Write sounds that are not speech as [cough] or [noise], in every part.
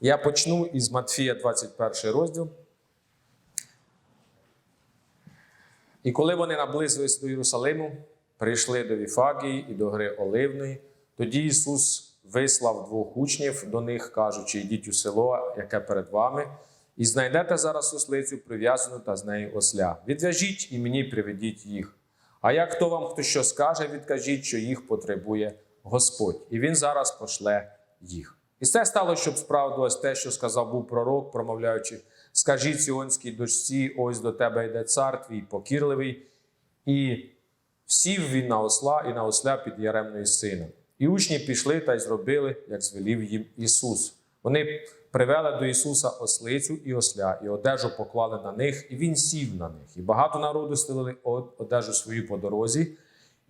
Я почну із Матфія 21 розділ. І коли вони наблизились до Єрусалиму, прийшли до Віфагії і до гори Оливної, тоді Ісус вислав двох учнів до них, кажучи: йдіть у село, яке перед вами, і знайдете зараз ослицю прив'язану та з нею осля. Відв'яжіть і мені приведіть їх. А як хто вам хто що скаже, відкажіть, що їх потребує Господь, і він зараз пошле їх. І це стало, щоб справдилось те, що сказав був пророк, промовляючи: скажіть сіонській дочці, ось до тебе йде цар твій покірливий, і сів він на осла і на осля під яремною сином. І учні пішли та й зробили, як звелів їм Ісус. Вони привели до Ісуса ослицю і осля, і одежу поклали на них, і Він сів на них. І багато народу стелили одежу свою по дорозі,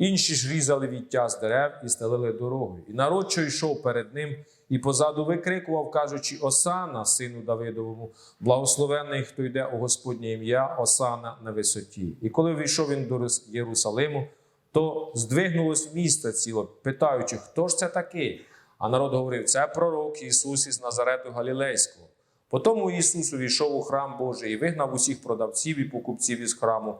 інші ж різали віття з дерев і стелили дорогою. І народ, що йшов перед ним, і позаду викрикував, кажучи: Осана, сину Давидовому, благословенний, хто йде у Господнє ім'я, Осана на висоті. І коли війшов він до Єрусалиму, то здвигнулось місто ціло, питаючи, хто ж це такий? А народ говорив: це пророк Ісус із Назарету Галілейського. Потому Ісус увійшов у храм Божий і вигнав усіх продавців і покупців із храму,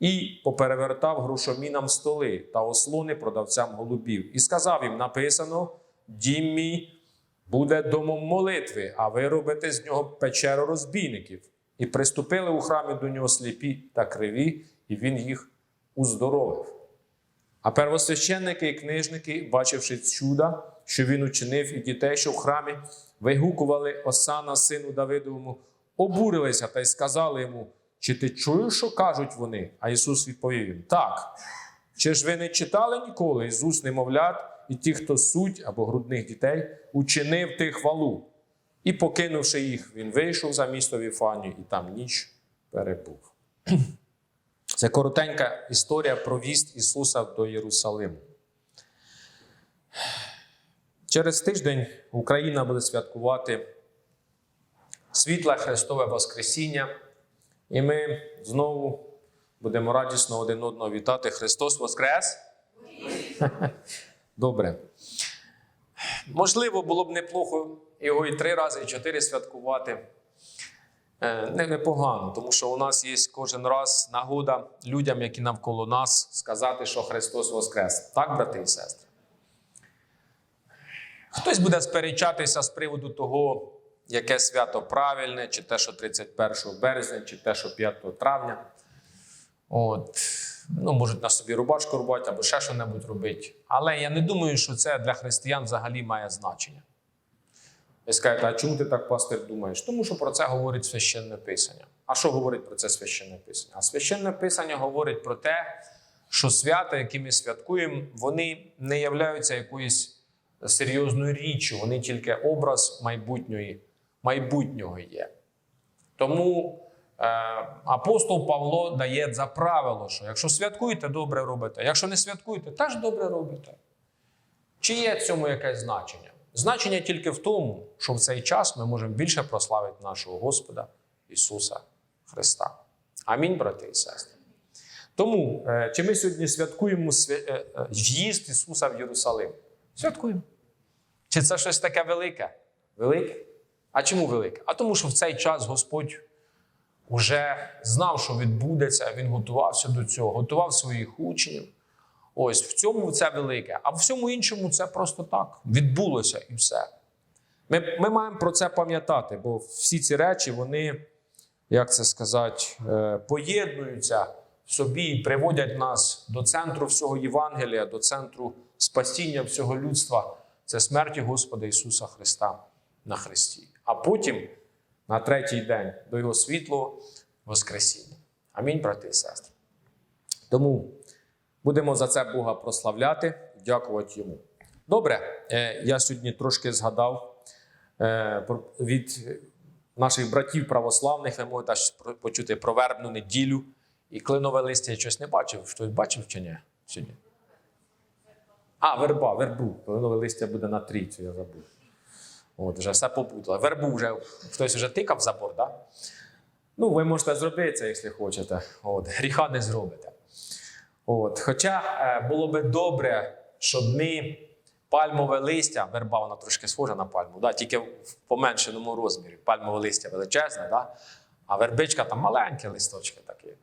і поперевертав грошомінам столи та ослони продавцям голубів. І сказав їм: написано: Дім мій буде домом молитви, а ви робите з нього печеру розбійників. І приступили у храмі до нього сліпі та криві, і він їх уздоровив. А первосвященники і книжники, бачивши чуда, що він учинив, і дітей, що в храмі, вигукували Осана, сину Давидовому, обурилися та й сказали йому: Чи ти чуєш, що кажуть вони? А Ісус відповів їм: Так. Чи ж ви не читали ніколи із уст немовлят і ті, хто суть або грудних дітей, учинив ти хвалу? І, покинувши їх, він вийшов за місто Віфанію і там ніч перебув. Це коротенька історія про віст Ісуса до Єрусалиму. Через тиждень Україна буде святкувати світле Христове Воскресіння, і ми знову будемо радісно один одного вітати. Христос Воскрес! [laughs] Добре. Можливо, було б неплохо його і три рази, і чотири святкувати. Е, Не непогано, тому що у нас є кожен раз нагода людям, які навколо нас, сказати, що Христос Воскрес. Так, брати і сестри? Хтось буде сперечатися з приводу того, яке свято правильне, чи те, що 31 березня, чи те, що 5 травня. От. Ну, можуть на собі рубашку рубати або ще що-небудь робити. Але я не думаю, що це для християн взагалі має значення. Ви скажете, а чому ти так, пастир, думаєш? Тому що про це говорить священне писання. А що говорить про це священне писання? А священне писання говорить про те, що свята, які ми святкуємо, вони не являються якоюсь серйозною річчю, вони тільки образ майбутньої, майбутнього є. Тому е, апостол Павло дає за правило, що якщо святкуєте, добре робите. Якщо не святкуєте, теж добре робите. Чи є цьому якесь значення? Значення тільки в тому, що в цей час ми можемо більше прославити нашого Господа Ісуса Христа. Амінь, брати і сестри. Тому, е, чи ми сьогодні святкуємо свя- е, в'їзд Ісуса в Єрусалим? Святкуємо. Чи це щось таке велике? Велике? А чому велике? А тому, що в цей час Господь вже знав, що відбудеться, Він готувався до цього, готував своїх учнів. Ось в цьому це велике, а в всьому іншому це просто так відбулося і все. Ми, ми маємо про це пам'ятати, бо всі ці речі, вони, як це сказати, е, поєднуються в собі і приводять нас до центру всього Євангелія, до центру спасіння всього людства. Це смерті Господа Ісуса Христа на Христі. А потім на третій день до Його світлого Воскресіння. Амінь, брати і сестри. Тому. Будемо за це Бога прославляти, дякувати йому. Добре, е, я сьогодні трошки згадав е, від наших братів православних, ви можете почути про вербну неділю і клинове листя я щось не бачив. Хтось бачив чи ні сьогодні? А, верба, вербу. Клинове листя буде на трійцю, я забув. От, вже все попутало. Вербу вже хтось вже тикав в забор. Да? Ну, ви можете зробити це, якщо хочете. От, гріха не зробите. От. Хоча е, було би добре, щоб ми Пальмове листя, верба вона трошки схожа на пальму, да? тільки в поменшеному розмірі. Пальмове листя величезне, да? а вербичка там маленькі листочки такі.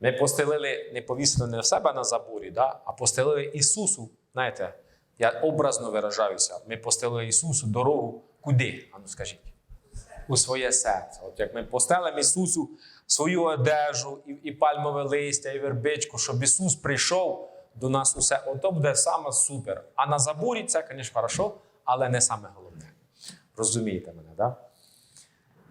Ми постелили, не повісили не в себе на заборі, да? а постелили Ісусу. Знаєте, я образно виражаюся. Ми постелили Ісусу дорогу куди? Ану скажіть. У своє серце. От як ми постелимо Ісусу свою одежу, і, і пальмове листя, і вербичку, щоб Ісус прийшов до нас усе. Ото буде саме супер. А на заборі це, звісно, хорошо, але не саме головне. Розумієте мене, так? Да?